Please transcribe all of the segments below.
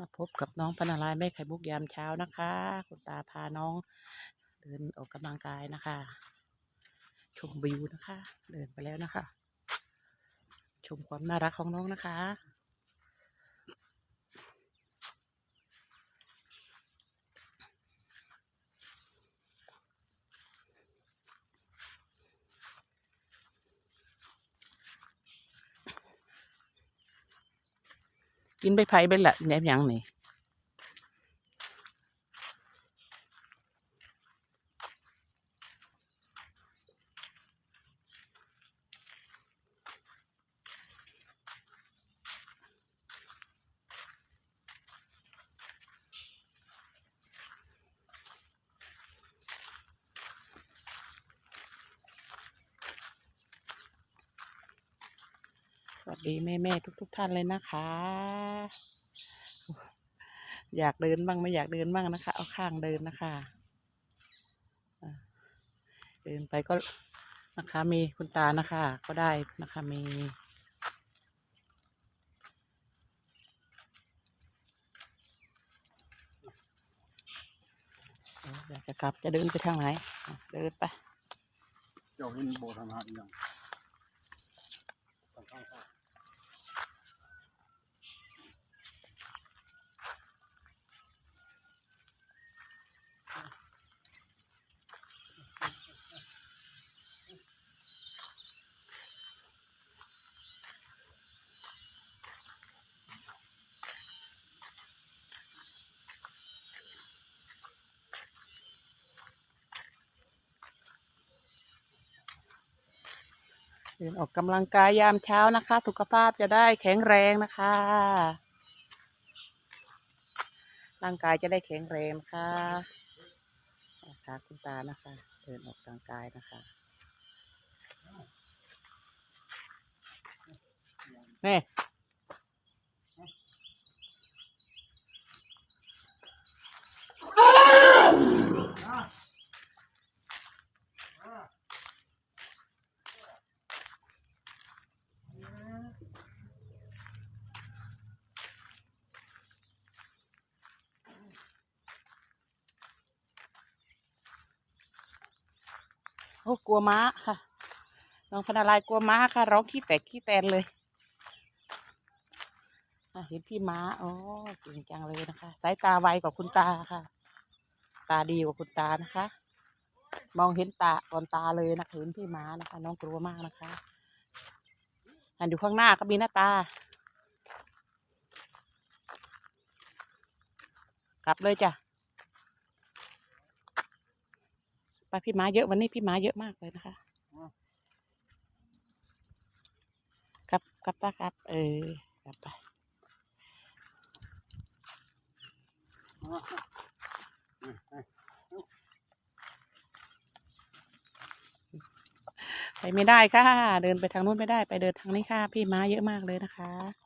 มาพบกับน้องพนารายแม่ไข่มุกยามเช้านะคะ คุณตาพาน้อง เดินออกกำลังกายนะคะ ชมวิวนะคะ เดินไปแล้วนะคะ ชมความน่ารักของน้องนะคะ กินไปไผ่ไปละแนมหยังนี่ วัสดีแม่แม่ทุกทุกๆท่านเลยนะคะ อยากเดินบ้างไม่อยากเดินบ้างนะคะ เอาข้างเดินนะคะเดินไปก็นะคะ มีคุณตานะคะ ก็ได้นะคะมีอยากจะกลับจะเดินไปทางไหน เดินไปเจ้าเห็นโบธรรมะย่าง เดินออกกำลังกายยามเช้านะคะสุขภาพจะได้แข็งแรงนะคะ ร่างกายจะได้แข็งแรงนะคะนะคะคุณตานะคะ เดินออกกำลังกายนะคะนี่ โอ้กลัวม้าค่ะ น้องพนารายกลัวม้าค่ะร้องขี้แตกขี้แตนเลยเห็นพี่ม้าโอ๋อเก่งจังเลยนะคะ สายตาไวกว่าคุณตาค่ะ ตาดีกว่าคุณตานะคะ มองเห็นตาก่อนตาเลยนะคะเห็นพี่ม้านะคะ น้องกลัวมากนะคะอันอยู่ข้างหน้าก็มีหน้าตากลับเลยจ้ะ ไปพี่ม้าเยอะวันนี้พี่ม้าเยอะมากเลยนะคะกลับกลับตากลับ เออกลับไปไปไม่ได้ค่ะ เดินไปทางนู้นไม่ได้ ไปเดินทางนี้ค่ะ พี่ม้าเยอะมากเลยนะคะ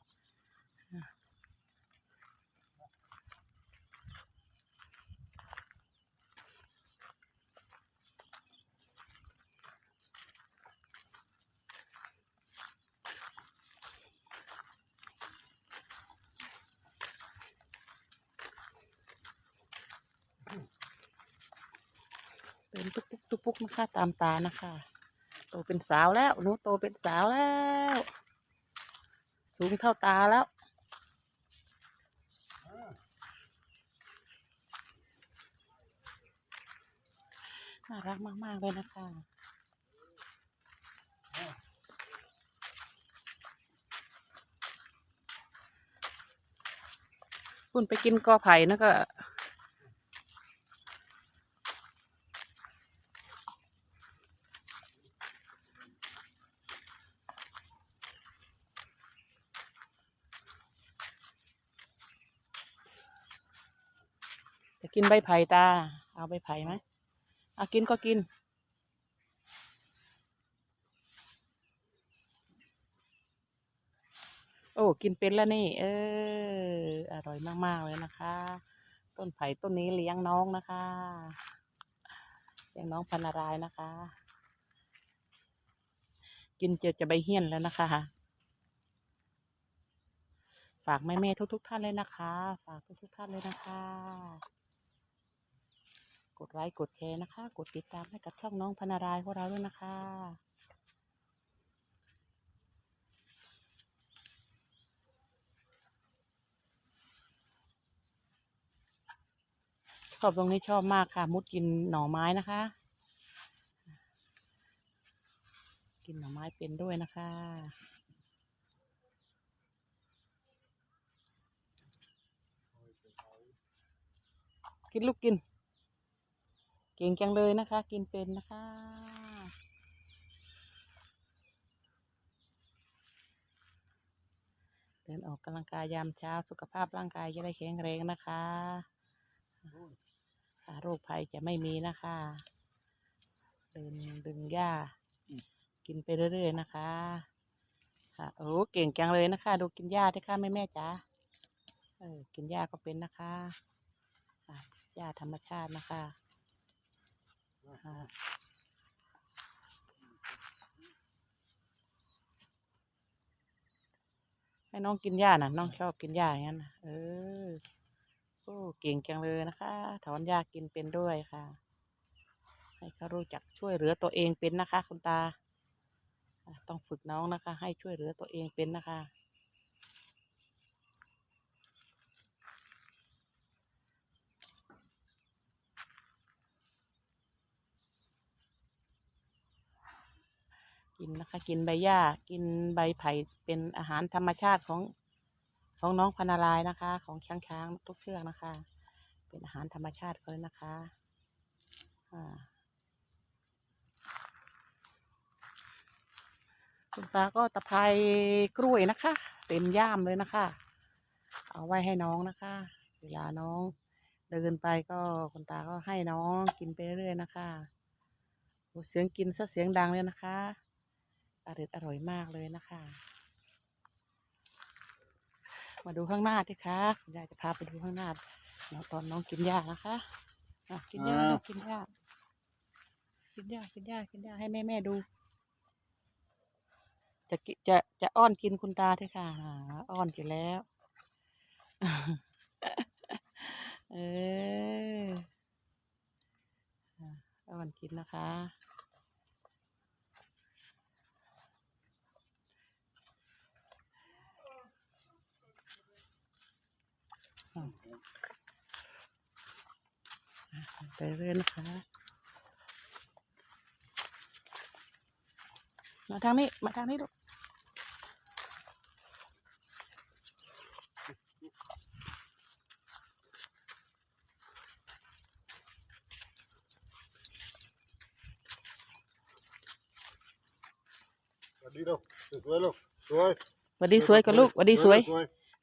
ดินตุ๊กปุ๊กตุ๊กปุ๊กนะคะตามตานะคะ โตเป็นสาวแล้วหนูโตเป็นสาวแล้ว สูงเท่าตาแล้วน่ารักมาก ๆ เลยนะคะคุณไปกินกอไผ่นะก็ จะกินใบไผ่ตา เอาใบไผ่ไหมเอากินก็กิน โอ้ กินเป็นแล้วนี่ เออ อร่อยมากๆเลยนะคะ ต้นไผ่ต้นนี้เลี้ยงน้องนะคะเลี้ยงน้องพันนารายนะคะ กินเจอจะใบเหี้ยนแล้วนะคะฝากแม่แม่ทุกทุกๆ ท่านเลยนะคะ ฝากทุกทุกๆท่านเลยนะคะ กดไลค์กดแชร์นะคะ กดติดตามให้กับช่องน้องพนารายของเราด้วยนะคะชอบตรงนี้ชอบมากค่ะ มุดกินหน่อไม้นะคะ กินหน่อไม้เป็นด้วยนะคะกินลูกกิน เก่งจังเลยนะคะ กินเป็นนะคะ เดินออกกำลังกายยามเช้าสุขภาพร่างกายจะได้แข็งแรงนะคะโรคภัยจะไม่มีนะคะเดินดึงหญ้ากินไปเรื่อยๆนะคะค่ะโอ้เก่งจังเลยนะคะ ดูกินหญ้าที่ค่ะแม่แม่จ๋าเออกินหญ้าก็เป็นนะคะหญ้าธรรมชาตินะคะ ให้น้องกินหญ้านะน้องชอบกินหญ้าอย่างนั้นนะเออโอ้เก่งจังเลยนะคะถอนหญ้ากินเป็นด้วยค่ะ ให้เขารู้จักช่วยเหลือตัวเองเป็นนะคะ คุณตาอะต้องฝึกน้องนะคะ ให้ช่วยเหลือตัวเองเป็นนะคะ กินนะคะ กินใบหญ้า กินใบไผ่เป็นอาหารธรรมชาติของของน้องพนารายนะคะ ของช้างช้างทุกเชือกนะคะ เป็นอาหารธรรมชาติเขาเลยนะคะอ่าคุณตาก็ตะไคร้กล้วยนะคะ เต็มย่ามเลยนะคะ เอาไว้ให้น้องนะคะ เวลาน้องเดินไปก็คุณตาก็ให้น้องกินไปเรื่อยนะคะเสียงกินซะเสียงดังเลยนะคะ อร่อยอร่อยมากเลยนะคะ มาดูข้างหน้าดิคะคุณยายจะพาไปดูข้างหน้าแล้วตอนน้องกินหญ้านะคะอะกินหญ้าอ่าลูกกินหญ้ากินหญ้ากินหญ้ากินหญ้าให้แม่แม่ๆดู จะกิจะจะอ้อนกินคุณตาเถอะค่ะอ่าอ้อนอยู่แล้ว เอออ่าอ้อนกินนะคะ ไปเรื่อยนะคะมาทางนี้ มาทางนี้ลูกสวัสดีลูกสวยลูกสวยหวัดดีสวยกับลูกหวัดดีสวย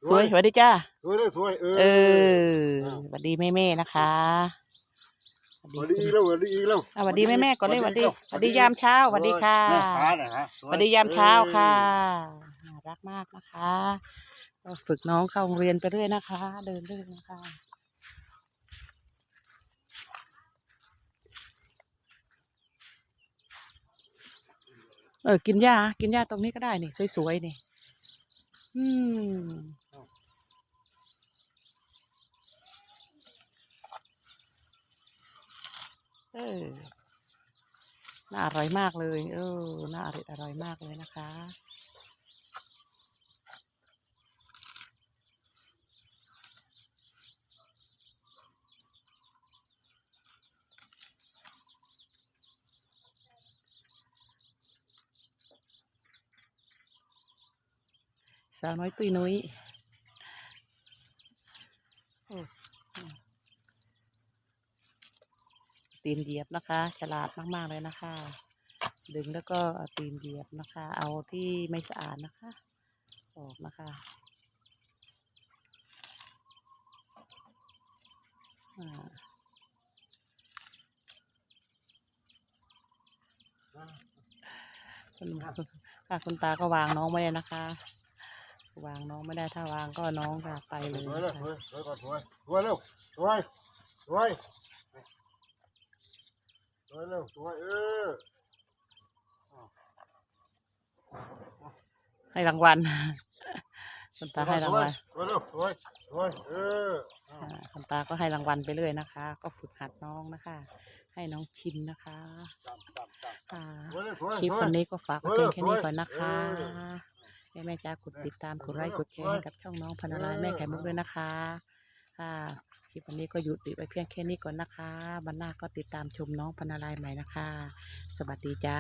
สวยสวยหวัดดีจ้าสวยเลยสวยเออเอออ้าวหวัดดีแม่แม่ๆนะคะสวัสดีอีกแล้วสวัสดีอีกแล้วอะหวัดดีแม่แม่ๆก่อนเลยหวัดดีหวัดดียามเช้าหวัดดีค่ะแม่ค้าน่ะฮะสวัสดียามเช้าค่ะน่ารักมากนะคะก็ฝึกน้องเข้าโรงเรียนไปเรื่อยนะคะ เดินเรื่อยนะคะเออกินหญ้ากินหญ้าตรงนี้ก็ได้นี่สวยๆนี่ อืม เออน่าอร่อยมากเลย เออน่าอร่อยอร่อยมากเลยนะคะ สาวน้อยตุยนุ้ยโอ้ ตีนเหยียบนะคะ ฉลาดมากๆเลยนะคะ ดึงแล้วก็ตีนเหยียบนะคะ เอาที่ไม่สะอาดนะคะ ออกนะคะคุณค่ะคุณตาก็วางน้องไม่ได้นะคะ วางน้องไม่ได้ถ้าวางก็น้องจะไปเลยสวยนะเลยสคะ วยสวยก่อนสวยสวยเร็วสวยสวยสวยเร็วสวยเออให้รางวัลคุณตาให้รางวัลสวยเร็วสวยสวยเอออ่าคุณตาก็ให้รางวัลไปเลยนะคะ ก็ฝึกหัดน้องนะคะ ให้น้องชินนะคะจับจับจับค่ะสวยเร็วสวยคลิปสวยวันนี้ก็ฝากไว้เพียงแค่นี้ก่อนนะคะเออแม่แม่จ้ากดติดตามกดไลค์กดแชร์ให้กับช่องน้องพันลายแม่ไข่มุกด้วยนะคะ ค่ะคลิปวันนี้ก็หยุดไวเพียงแค่นี้ก่อนนะคะวันหน้าก็ติดตามชมน้องพันลายใหม่นะคะ สวัสดีจ้า